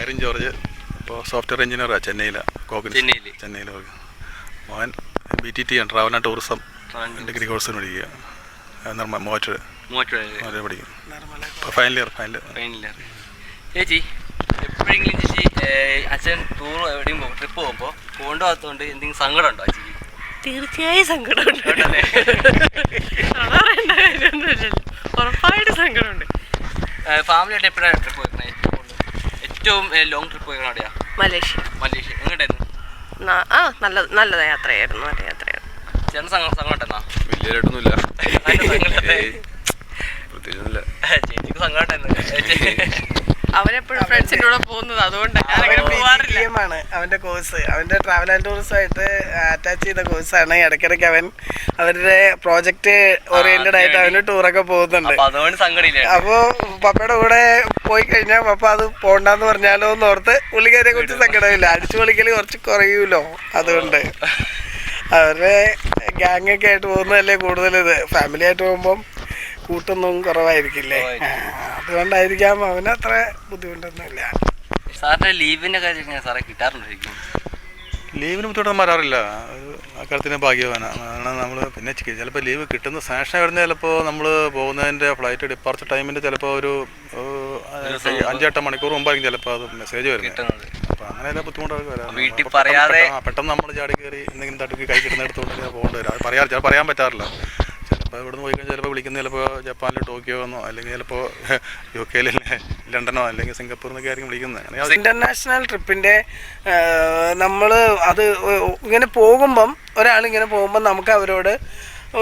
Speaker 2: ഐറിൻ ജോർജ്. ഇപ്പോൾ സോഫ്റ്റ്വെയർ എഞ്ചിനീയറാണ് ചെന്നൈയിലാണ് കോപ്പി
Speaker 1: ചെന്നൈയിൽ.
Speaker 2: ചെന്നൈയിൽ വർക്ക് മോൻ ബി ടി ടി ആണ് ട്രാവൽ ആൻഡ് ടൂറിസം ഡിഗ്രി കോഴ്സിന് പഠിക്കുക. നിർമ്മ മോറ്റർ
Speaker 1: മൂവാറ്റുപുഴ
Speaker 2: മോറ്റർ പഠിക്കും. ഇപ്പോൾ ഫൈനൽ ഇയർ ഫൈനൽ
Speaker 1: ഇയർ ചേച്ചി എപ്പോഴെങ്കിലും ചേച്ചി അച്ഛൻ ടൂർ എവിടെയും പോകും ട്രിപ്പ് പോകുമ്പോൾ കൊണ്ടുപോകാത്തതുകൊണ്ട് എന്തെങ്കിലും സങ്കടം ഉണ്ടോ ചേച്ചി?
Speaker 3: തീർച്ചയായും സങ്കടമുണ്ട്. ഉറപ്പായിട്ട് സങ്കടമുണ്ട്.
Speaker 1: ഫാമിലി ആയിട്ട് എപ്പോഴാണ് ട്രിപ്പ് പോയിരുന്നത് ഏറ്റവും ഏറ്റവും ലോങ് ട്രിപ്പ് പോയത് അവിടെയാ
Speaker 3: മലേഷ്യ.
Speaker 1: മലേഷ്യ. എങ്ങോട്ടായിരുന്നു?
Speaker 3: ആ നല്ല നല്ല യാത്രയായിരുന്നു നല്ല യാത്രയായിരുന്നു.
Speaker 1: ചേട്ടൻ
Speaker 4: സംഘം പ്രത്യേകിച്ചൊന്നുമില്ല.
Speaker 1: ചേച്ചിക്ക് സങ്കടം ഉണ്ടായിരുന്നു.
Speaker 3: അവനെപ്പോഴും ഫ്രണ്ട്സിന്റെ കൂടെ പോകുന്നത് അതുകൊണ്ട് ഞാനങ്ങനെ പോവാറില്ല
Speaker 5: ആണ് അവന്റെ കോഴ്സ് അവന്റെ ട്രാവൽ ആൻഡ് ടൂറിസമായിട്ട് അറ്റാച്ച് ചെയ്ത കോഴ്സാണ് ഇടയ്ക്കിടയ്ക്ക് അവൻ അവരുടെ പ്രോജക്റ്റ് ഓറിയന്റഡ് ആയിട്ട് അവന് ടൂറൊക്കെ പോകുന്നുണ്ട്. അപ്പോൾ പപ്പയുടെ കൂടെ പോയി കഴിഞ്ഞാൽ പപ്പ അത് പോണ്ടെന്ന് പറഞ്ഞാലോ എന്ന് ഓർത്ത് പുള്ളിക്കാരെ കുറിച്ച് സങ്കടമില്ല. അടിച്ചു പൊളിക്കൽ കുറച്ച് കുറയൂലോ അതുകൊണ്ട്. അവരുടെ ഗ്യാങ്ങൊക്കെ ആയിട്ട് പോകുന്നതല്ലേ കൂടുതൽ ഇത്. ഫാമിലി ആയിട്ട് പോകുമ്പം കൂട്ടൊന്നും കുറവായിരിക്കില്ലേ? അതുകൊണ്ടായിരിക്കാം അവനത്ര അത്ര ബുദ്ധിമുട്ടൊന്നുമില്ല.
Speaker 1: സാറിന്റെ ലീവിന്റെ കാര്യം എങ്ങനെയാ സാറേ കിട്ടാറുണ്ടോ ശരിക്കും?
Speaker 2: ലീവിന് ബുദ്ധിമുട്ടൊന്നും വരാറില്ല. അക്കാര്യത്തിന് ഭാഗ്യവാനാണ് കാരണം നമ്മൾ പിന്നെ ചിലപ്പോൾ ലീവ് കിട്ടുന്ന സാങ്ഷൻ വരുന്ന ചിലപ്പോൾ നമ്മൾ പോകുന്നതിന്റെ ഫ്ലൈറ്റ് ഡിപ്പാർച്ചർ ടൈമിന്റെ ചിലപ്പോൾ ഒരു അഞ്ചെട്ട് മണിക്കൂർ മുമ്പായിരിക്കും ചിലപ്പോൾ അത് മെസ്സേജ് വരുന്നത്. അപ്പോൾ അങ്ങനെ എല്ലാം ബുദ്ധിമുട്ടൊക്കെ വരാം
Speaker 1: വീട്ടിൽ
Speaker 2: പെട്ടെന്ന്
Speaker 1: പറയാതെ-
Speaker 2: പെട്ടെന്ന് നമ്മൾ ചാടി കയറി എന്തെങ്കിലും തട്ടുക്ക് കൈ കിട്ടുന്നിടത്തോട്ട് പോകേണ്ടി വരും. അത് പറയാറില്ല പറയാൻ പറ്റാറില്ല. ചിലപ്പോൾ നിന്ന് പോയി കഴിഞ്ഞാൽ ചിലപ്പോൾ വിളിക്കുന്നത് ചിലപ്പോൾ ജപ്പാനിൽ ടോക്കിയോ എന്നോ അല്ലെങ്കിൽ ചിലപ്പോൾ യു കെയിൽ ലണ്ടനോ അല്ലെങ്കിൽ സിംഗപ്പൂർ എന്നൊക്കെ ആയിരിക്കും വിളിക്കുന്നത് അങ്ങനെ
Speaker 5: ട്രിപ്പിന്റെ നമ്മൾ അത് ഇങ്ങനെ പോകുമ്പം ഒരാൾ ഇങ്ങനെ പോകുമ്പം നമുക്ക് അവരോട്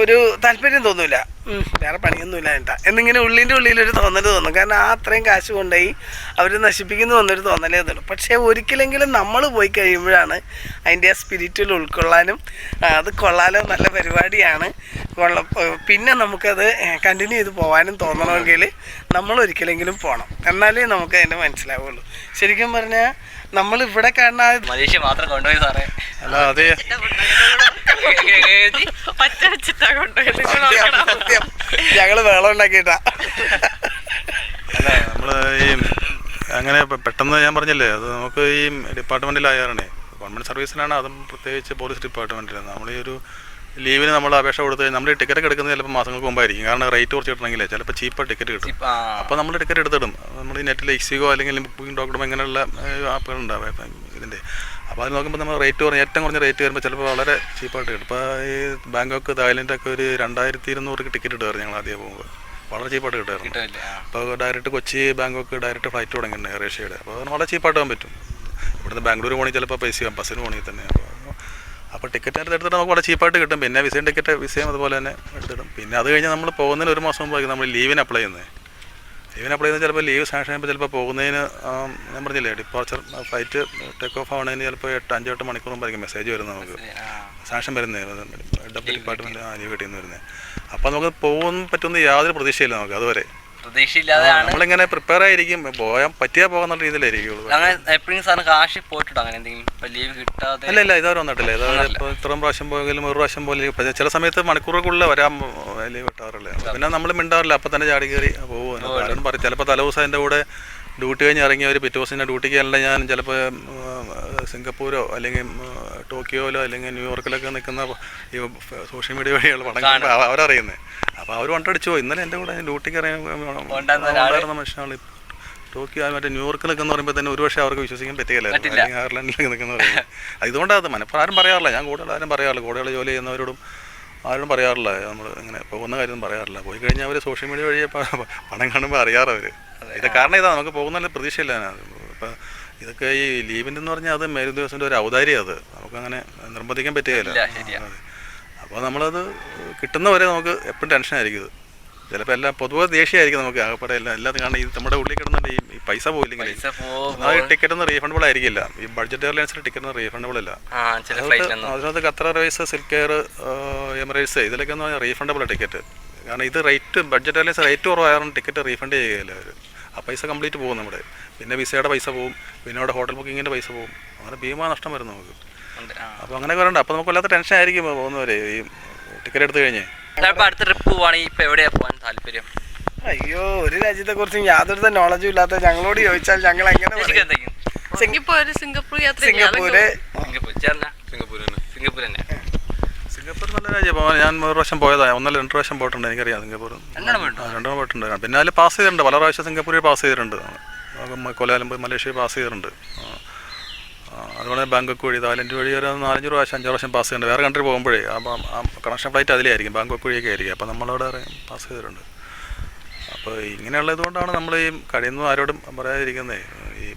Speaker 5: ഒരു താല്പര്യം തോന്നൂല. ഉം, വേറെ പണിയൊന്നുമില്ല ഏട്ടാ. എന്നിങ്ങനെ ഉള്ളിന്റെ ഉള്ളിലൊരു തോന്നൽ തോന്നും. കാരണം ആ അത്രയും കാശ് കൊണ്ടുപോയി അവർ നശിപ്പിക്കുന്നു എന്നൊരു തോന്നലേ തോന്നും പക്ഷേ ഒരിക്കലെങ്കിലും നമ്മൾ പോയി കഴിയുമ്പോഴാണ് അതിന്റെ ആ സ്പിരിറ്റിൽ ഉൾക്കൊള്ളാനും അത് കൊള്ളാലോ നല്ല പരിപാടിയാണ്. കൊള്ള പിന്നെ നമുക്കത് കണ്ടിന്യൂ ചെയ്ത് പോകാനും തോന്നണമെങ്കിൽ നമ്മൾ ഒരിക്കലെങ്കിലും പോകണം എന്നാലേ നമുക്ക് അതിന്റെ മനസ്സിലാവുള്ളൂ. ശരിക്കും പറഞ്ഞാൽ നമ്മൾ ഇവിടെ കാണാൻ
Speaker 1: മലേഷ്യ മാത്രം കൊണ്ടുപോയി സാറേ.
Speaker 2: അല്ല അതെ.
Speaker 3: പച്ച വെച്ചിട്ടാ കൊണ്ടുപോയത്
Speaker 5: സത്യം. ഞങ്ങൾ വെള്ളം ഉണ്ടാക്കിയിട്ടാ.
Speaker 2: നമ്മൾ ഈ അങ്ങനെ പെട്ടെന്ന് ഞാൻ പറഞ്ഞില്ലേ അത് നമുക്ക് ഈ ഡിപ്പാർട്ട്മെന്റിലായാലേ ഗവൺമെന്റ് സർവീസിലാണ് അതും പ്രത്യേകിച്ച് പോലീസ് ഡിപ്പാർട്ട്മെന്റിൽ നമ്മൾ ഈ ഒരു ലീവിന് നമ്മൾ അപേക്ഷ കൊടുത്ത് കഴിഞ്ഞാൽ നമ്മൾ ടിക്കറ്റ് എടുക്കുന്നത് ചിലപ്പോൾ മാസങ്ങൾക്ക് മുമ്പായിരിക്കും. കാരണം റേറ്റ് കുറച്ച് കിട്ടണമെങ്കിൽ ചിലപ്പോൾ ചീപ്പ് ടിക്കറ്റ് കിട്ടും. അപ്പോൾ നമ്മൾ ടിക്കറ്റ് എടുത്തിടും. നമ്മൾ ഈ നെറ്റിൽ എക്സിഗോ അല്ലെങ്കിൽ ബുക്കിംഗ് ഡോക്ടറും ഇങ്ങനെയുള്ള ആപ്പുകളുണ്ടാവും ഇതിന്റെ. അപ്പോൾ അത് നോക്കുമ്പോൾ നമ്മൾ റേറ്റ് കുറഞ്ഞ ഏറ്റവും കുറഞ്ഞ റേറ്റ് വരുമ്പോൾ ചിലപ്പോൾ വളരെ ചീപ്പായിട്ട് കിട്ടും. ഇപ്പോൾ ഈ ബാങ്കോക്ക് തായ്ലൻഡൊക്കെ ഒരു രണ്ടായിരത്തി ഇരുന്നൂറ് ടിക്കറ്റ് കിട്ടുമായിരുന്നു ഞങ്ങൾ ആദ്യം പോകുമ്പോൾ. വളരെ ചീപ്പായിട്ട് കിട്ടുമായിരുന്നു. അപ്പോൾ direct Kochi Bangkok direct flight തുടങ്ങിയിട്ടുണ്ട് ഏഷ്യയുടെ അപ്പോൾ വളരെ ചീപ്പായിട്ട് പോകാൻ പറ്റും. ഇവിടുന്ന് ബാംഗ്ലൂർ പോകണമെങ്കിൽ ചിലപ്പോൾ പൈസ ചെയ്യാം ബസ്സിന് പോകണമെങ്കിൽ തന്നെ അപ്പോൾ അപ്പോൾ ടിക്കറ്റ് എടുത്തിട്ട് നമുക്ക് വളരെ ചീപ്പായിട്ട് കിട്ടും. പിന്നെ വിസയും ടിക്കറ്റ് വിസയും അതുപോലെ തന്നെ എടുത്തിടും. പിന്നെ അത് കഴിഞ്ഞ് നമ്മൾ പോകുന്നതിന് ഒരു മാസം മുമ്പായിരിക്കും നമ്മൾ ലീവിന് അപ്ലൈ ചെയ്യുന്നത്. ലീവിന് അപ്ലൈ ചെയ്യുന്നത് ചിലപ്പോൾ ലീവ് സാങ്ഷൻ ചെയ്യുമ്പോൾ ചിലപ്പോൾ പോകുന്നതിന് ഞാൻ പറഞ്ഞില്ലേ ഡിപ്പാർച്ചർ ഫ്ലൈറ്റ് ടേക്ക് ഓഫ് ആവുന്നതിന് ചിലപ്പോൾ എട്ട് അഞ്ചെട്ട് മണിക്കൂർ മുമ്പായിരിക്കും മെസ്സേജ് വരുന്നത് നമുക്ക്. സാങ്ഷൻ വരുന്നത് ഡിപ്പാർട്ട്മെന്റ് ആ ലീവ് കിട്ടിയെന്ന് വരുന്നത്. അപ്പോൾ നമുക്ക് പോകാൻ പറ്റുന്ന യാതൊരു പ്രതീക്ഷയില്ല നമുക്ക് അതുവരെ.
Speaker 1: പ്രതീക്ഷയില്ലാതെയാണ്
Speaker 2: നമ്മളിങ്ങനെ പ്രിപ്പയർ ആയിരിക്കും. പോയാൽ പറ്റിയാ പോകുന്ന രീതിയിലായിരിക്കും
Speaker 1: അങ്ങനെ എപ്പോഴും സാറിന് കാശ് പോയിട്ടുണ്ടോ അങ്ങനെ എന്തെങ്കിലും ഇപ്പം ലീവ് കിട്ടാതെ
Speaker 2: അല്ല ഇല്ല ഇതുവരെ വന്നിട്ടില്ല. ഇതുവരെ ഇപ്പോൾ ഇത്രയും പ്രാവശ്യം പോയെങ്കിലും ഒരു പ്രാവശ്യം പോലെ ചില സമയത്ത് മണിക്കൂറുകൾക്കുള്ള വരാൻ ലീവ് കിട്ടാറില്ല. പിന്നെ നമ്മൾ മിണ്ടാറില്ല. അപ്പം തന്നെ ചാടി കയറി പോകും പറയും ചിലപ്പോൾ തലേദിവസം എന്റെ കൂടെ ഡ്യൂട്ടി കഴിഞ്ഞ് ഇറങ്ങിയവർ പിറ്റേ ദിവസം ഡ്യൂട്ടിക്ക് അല്ല ഞാൻ ചിലപ്പോൾ സിംഗപ്പൂരോ അല്ലെങ്കിൽ ടോക്കിയോയിലോ അല്ലെങ്കിൽ ന്യൂയോർക്കിലൊക്കെ നിൽക്കുന്ന ഈ സോഷ്യൽ മീഡിയ വഴിയുള്ള പടങ്ങൾ അവരറിയുന്നത് അപ്പോൾ അവർ വണ്ടടിച്ചു ഇന്നലെ എന്റെ കൂടെ ഡ്യൂട്ടിക്ക് ഇറങ്ങിയ മനുഷ്യനാണ് ടോക്കിയോ മറ്റേ ന്യൂയോർക്കിൽ നിൽക്കുന്ന പറയുമ്പോൾ തന്നെ ഒരു പക്ഷേ അവർക്ക് വിശ്വസിക്കാൻ
Speaker 1: പറ്റില്ല.
Speaker 2: അല്ലെങ്കിൽ അയർലൻഡിലൊക്കെ നിൽക്കുന്ന പറയുന്നത് അതുകൊണ്ടാണ് അത് മനപ്പം ആരും പറയാറില്ല. ഞാൻ കൂടുതൽ ആരും പറയാറില്ല. കൂടുതൽ ജോലി ചെയ്യുന്നവരോടും ആരും പറയാറില്ല. നമ്മൾ ഇങ്ങനെ പോകുന്ന കാര്യമൊന്നും പറയാറില്ല. പോയി കഴിഞ്ഞാൽ അവർ സോഷ്യൽ മീഡിയ വഴി പണം കാണുമ്പോൾ അറിയാറ് അവർ ഇത് കാരണം ഇതാ നമുക്ക് പോകുന്ന പ്രതീക്ഷയില്ല ഇപ്പം ഇതൊക്കെ ഈ ലീവിന്റെ എന്ന് പറഞ്ഞാൽ അത് മേലുദ്യോഗസ്ഥന്റെ ഒരു ഔദാര്യം അത്. നമുക്കങ്ങനെ നിർബന്ധിക്കാൻ പറ്റുകയില്ല. അപ്പോൾ നമ്മളത് കിട്ടുന്നവരെ നമുക്ക് എപ്പോഴും ടെൻഷനായിരിക്കും ഇത്. ചിലപ്പോൾ എല്ലാം പൊതുവെ ദേഷ്യമായിരിക്കും നമുക്ക് ആകപ്പാടെ എല്ലാം എല്ലാം കാരണം ഈ നമ്മുടെ ഉള്ളിൽ കിടന്നുണ്ട് ഈ പൈസ പോയില്ലെങ്കിൽ ടിക്കറ്റ് ഒന്നും റീഫണ്ടബിൾ ആയിരിക്കില്ല. ഈ ബഡ്ജറ്റ് എയർലൈൻസിൽ ടിക്കറ്റ് ഒന്നും റീഫണ്ടബിൾ അല്ല അതിനകത്ത് Qatar Airways Silk Air Emirates ഇതിലൊക്കെ എന്ന് പറഞ്ഞാൽ റീഫണ്ടബിൾ ടിക്കറ്റ്. കാരണം ഇത് റേറ്റ് ബഡ്ജറ്റ് എയർലൈൻസ് റേറ്റ് കുറവായിരുന്നു ടിക്കറ്റ് റീഫണ്ട് ചെയ്യുകയില്ല അവർ ആ പൈസ കംപ്ലീറ്റ് പോകും നമ്മുടെ. പിന്നെ വിസയുടെ പൈസ പോകും പിന്നെ അവിടെ ഹോട്ടൽ ബുക്കിങ്ങിന്റെ പൈസ പോകും. അങ്ങനെ ഭീമാ നഷ്ടം വരും നമുക്ക്. അപ്പോൾ അങ്ങനെ വരണ്ട അപ്പോൾ നമുക്ക് വല്ലാത്ത ടെൻഷൻ ആയിരിക്കും പോകുന്നവരെ. ഈ ടിക്കറ്റ് എടുത്തു കഴിഞ്ഞ്.
Speaker 1: അടുത്ത ട്രിപ്പ് പോവാണെങ്കിൽ ഇപ്പോൾ എവിടെയാണ് പോകാൻ താല്പര്യം?
Speaker 5: അയ്യോ ഒരു രാജ്യത്തെ കുറിച്ചും യാതൊരു നോളജും ഇല്ലാത്ത ഞങ്ങളോട് ചോദിച്ചാൽ ഞങ്ങൾ എങ്ങനെ
Speaker 3: സിംഗപ്പൂർ സിംഗപ്പൂർ യാത്ര
Speaker 5: സിംഗപ്പൂര്.
Speaker 1: സിംഗപ്പൂർ
Speaker 4: സിംഗപ്പൂർ
Speaker 1: സിംഗപ്പൂർ തന്നെ.
Speaker 2: സിംഗപ്പൂർ നല്ല രാജ്യം ഞാൻ ഒരു പ്രാവശ്യം പോയതാണ് ഒന്നല്ല രണ്ട് പ്രാവശ്യം പോയിട്ടുണ്ട് എനിക്കറിയാം സിംഗപ്പൂർ
Speaker 1: രണ്ടെണ്ണം പോയിട്ടുണ്ടോ?
Speaker 2: പിന്നെ അതിൽ പാസ് ചെയ്തിട്ടുണ്ട്. പല പ്രാവശ്യം സിംഗപ്പൂരിൽ പാസ് ചെയ്തിട്ടുണ്ട്. കൊലാലംപൂർ മലേഷ്യയിൽ പാസ് ചെയ്തിട്ടുണ്ട്. അതുപോലെ ബാങ്കോക്ക് വഴി തായ്ലൻഡ് വഴി ഒരു നാലഞ്ച് പ്രാവശ്യം അഞ്ച് പ്രാവശ്യം പാസ് ചെയ്യുന്നുണ്ട് വേറെ കൺട്രി പോകുമ്പോഴേ അപ്പം ആ കണക്ഷൻ ഫ്ലൈറ്റ് അതിലായിരിക്കും. ബാങ്കോക്ക് വഴിയൊക്കെ ആയിരിക്കും. അപ്പം നമ്മളവിടെ പാസ് ചെയ്തിട്ടുണ്ട്. അപ്പോൾ ഇങ്ങനെയുള്ള ഇതുകൊണ്ടാണ് നമ്മൾ ഈ കഴിയുന്നതും ആരോടും പറയാതിരിക്കുന്നത് ഈ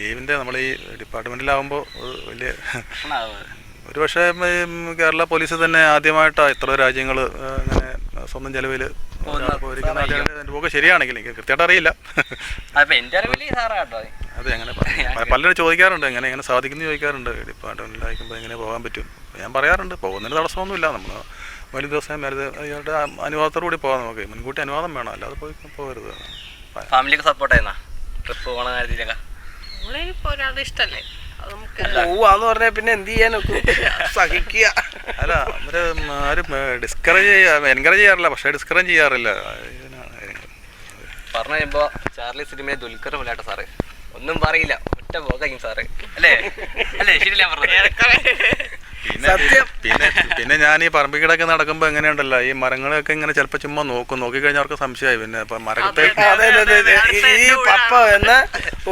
Speaker 2: ലീവിന്റെ നമ്മൾ ഈ ഡിപ്പാർട്ട്മെന്റിലാവുമ്പോൾ വലിയ ഒരു പക്ഷേ കേരള പോലീസ് തന്നെ ആദ്യമായിട്ടാണ് ഇത്ര രാജ്യങ്ങൾ ഇങ്ങനെ സ്വന്തം ചെലവിൽ ശരിയാണെങ്കിൽ എനിക്ക് കൃത്യമായിട്ട് അറിയില്ല. അതെ അങ്ങനെ പലരും ചോദിക്കാറുണ്ട് എങ്ങനെ എങ്ങനെ സാധിക്കുന്നു ചോദിക്കാറുണ്ട്. ഡിപ്പാർട്ട്മെന്റിലായിരിക്കുമ്പോൾ എങ്ങനെ പോകാൻ പറ്റും? ഞാൻ പറയാറുണ്ട് പോകുന്നതിന് തടസ്സമൊന്നുമില്ല. നമ്മൾ വലിയ ദിവസം അയാളുടെ അനുവാദത്തോടു കൂടി പോകാം നമുക്ക്. മുൻകൂട്ടി അനുവാദം വേണം അല്ലാതെ പോയി പോകരുത്.
Speaker 1: ഫാമിലിക്ക് സപ്പോർട്ട് ആയിരുന്നാ? ട്രിപ്പ് പോണ കാര്യത്തിലൊക്കെ?
Speaker 3: ഇഷ്ടമല്ലേ
Speaker 5: പോവാന്ന് പറഞ്ഞാൽ പിന്നെ എന്ത് ചെയ്യാനൊക്കെ സഹിക്കുക.
Speaker 2: അല്ല അവർ ആരും ഡിസ്കറേജ് ചെയ്യാ എൻകറേജ് ചെയ്യാറില്ല പക്ഷെ ഡിസ്കറേജ് ചെയ്യാറില്ല.
Speaker 1: പറഞ്ഞു കഴിയുമ്പോ ചാർലി സിനിമയെ ദുൽഖർ പോലാട്ടോ സാറ്. ഒന്നും പറയില്ല ഒറ്റ പോകും സാറ്. അല്ലേ? അല്ലേ? ശരിയല്ല പറഞ്ഞത്?
Speaker 2: പിന്നെ
Speaker 5: സത്യം.
Speaker 2: പിന്നെ പിന്നെ ഞാൻ ഈ പറമ്പിക്കിടക്ക് നടക്കുമ്പോൾ എങ്ങനെയുണ്ടല്ലോ ഈ മരങ്ങളൊക്കെ ഇങ്ങനെ ചിലപ്പോൾ ചുമ്മാ നോക്കും. നോക്കിക്കഴിഞ്ഞാൽ അവർക്ക് സംശയമായി. പിന്നെ ഇപ്പം മരത്തെ
Speaker 5: അതെ അതെ ഈ പപ്പ എന്ന്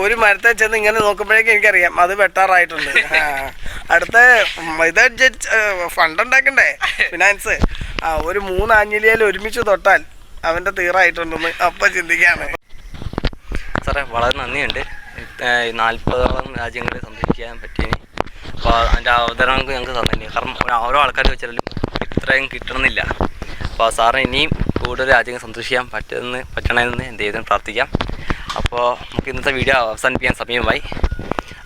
Speaker 5: ഒരു മരത്തെ ചെന്ന് ഇങ്ങനെ നോക്കുമ്പോഴേക്കും എനിക്കറിയാം അത് വെട്ടാറായിട്ടുണ്ട്. അടുത്ത ഇത് ഫണ്ട് ഉണ്ടാക്കണ്ടേ? ഫിനാൻസ്. ആ ഒരു മൂന്ന് ആഞ്ഞിലിയിൽ ഒരുമിച്ച് തൊട്ടാൽ അവന്റെ തീറായിട്ടുണ്ടെന്ന് അപ്പൊ ചിന്തിക്കാണ്.
Speaker 1: സാറേ വളരെ നന്ദിയുണ്ട്. നാൽപ്പതോളം രാജ്യങ്ങളിൽ സന്ദർശിക്കാൻ പറ്റിയതിന് അപ്പോൾ അതിന്റെ അവതരണങ്ങൾക്ക് ഞങ്ങൾക്ക് തന്നെ കാരണം ഓരോ ആൾക്കാർ വെച്ചാലും ഇത്രയും കിട്ടണമെന്നില്ല അപ്പോൾ സാറിന് ഇനിയും കൂടുതൽ രാജ്യങ്ങൾ സന്ദർശിക്കാൻ പറ്റുന്ന പറ്റണമെന്ന് എന്ത് ചെയ്തും പ്രാർത്ഥിക്കാം. അപ്പോൾ നമുക്ക് ഇന്നത്തെ വീഡിയോ അവസാനിപ്പിക്കാൻ സമയമായി.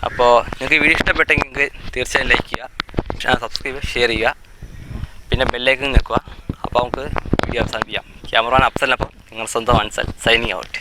Speaker 1: അപ്പോൾ നിങ്ങൾക്ക് വീഡിയോ ഇഷ്ടപ്പെട്ടെങ്കിൽ നിങ്ങൾക്ക് തീർച്ചയായും ലൈക്ക് ചെയ്യുക. സബ്സ്ക്രൈബ് ഷെയർ ചെയ്യുക. പിന്നെ ബെല്ലേക്ക് നിൽക്കുക അപ്പോൾ നമുക്ക് വീഡിയോ അവസാനിപ്പിക്കാം. ക്യാമറ ക്യാമറമാൻ അഫ്സലിനൊപ്പം നിങ്ങൾ സ്വന്തം അൻസൽ സൈനിങ് ഔട്ട്